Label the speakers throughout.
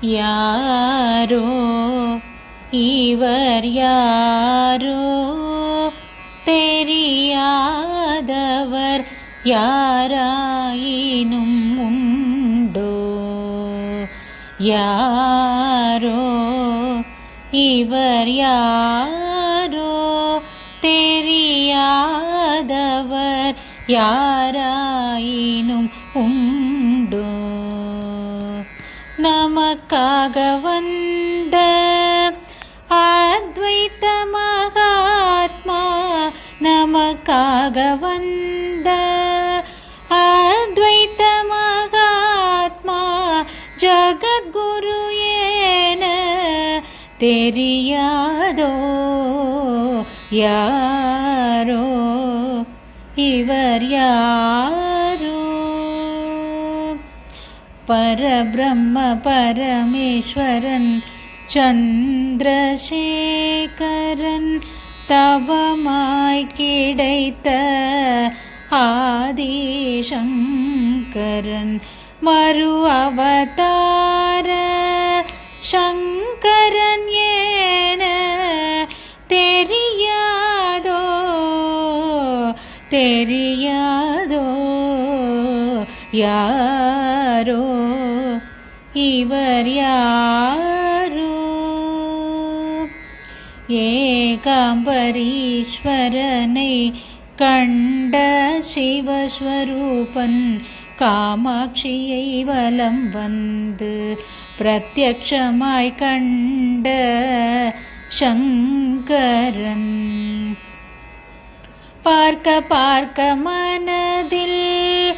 Speaker 1: யாரோ? இவர் யாரோ? தெரியாதவர் யாராயினும் உண்டோ? யாரோ? இவர் யாரோ? தெரியாதவர் யாராயினும் நமக்காக வந்த அத்வைத்த மகாத்மா நமக்காக வந்த அத்வைத்த மகாத்மா ஜகத்குரு ஏன தெரியாதோ யாரோ இவர் யார்? பரபிரம்ம பரமேஸ்வரன் சந்திரசேகரன் தவமாய் கிடைத்த ஆதிசங்கரன் மறு அவதார சங்கரன் ஏன தெரியாதோ தெரியாதோ யாரோ? இவர் யாரோ? ஏகாம்பரீஸ்வரனை கண்ட சிவஸ்வரூபன் காமாட்சியை வலம் வந்து பிரத்யக்ஷமாய் கண்ட சங்கரன். பார்க்க பார்க்க மனதில்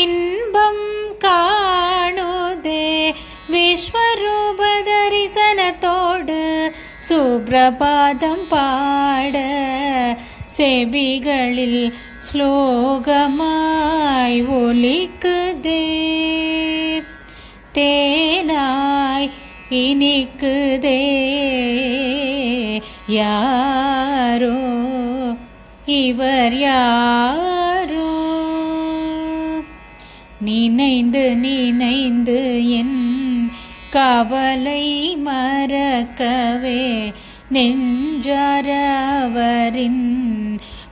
Speaker 1: இன்பம் காணுதே. விஸ்வரூப தரிசனத்தோடு சுப்ரபாதம் பாட. செவிகளில் ஸ்லோகமாய் ஒலிக்குதே. தேனாய் இனிக்குதே. யாரோ இவர் யார்? நினைந்து நினைந்து என் கவலை மறக்கவே நெஞ்சாரவரின்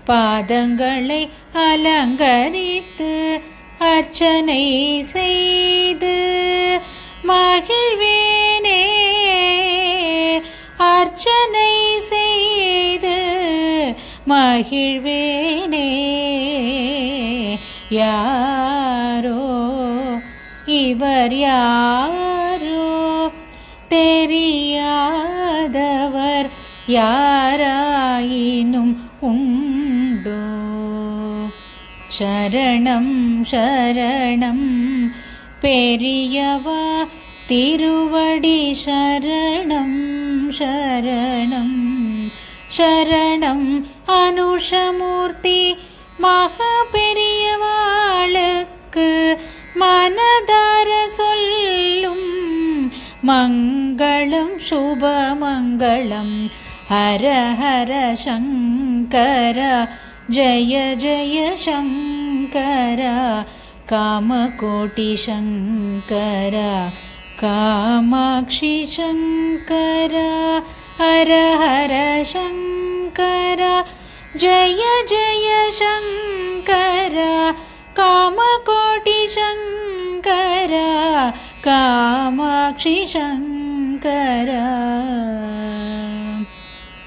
Speaker 1: பாதங்களை அலங்கரித்து அர்ச்சனை செய்து மகிழ்வேனே. அர்ச்சனை செய்து மகிழ்வேனே. யாரோ இவர் யாரோ தெரியாதவர் யாராயினும் உண்டோ சரணம் சரணம் பெரியவா திருவடி சரணம் சரணம் சரணம் அனுஷமூர்த்தி மகா பெரியவாளுக்கு மனதார சொல்லும் மங்களம் சுபமங்களம் ஹர ஹர சங்கர ஜய ஜய சங்கர காமகோட்டி சங்கர காமாட்சி சங்கர ஹர ஹர சங்கர ஜய ஜய शङ्कर कामकोटि शङ्कर कामाक्षि शङ्कर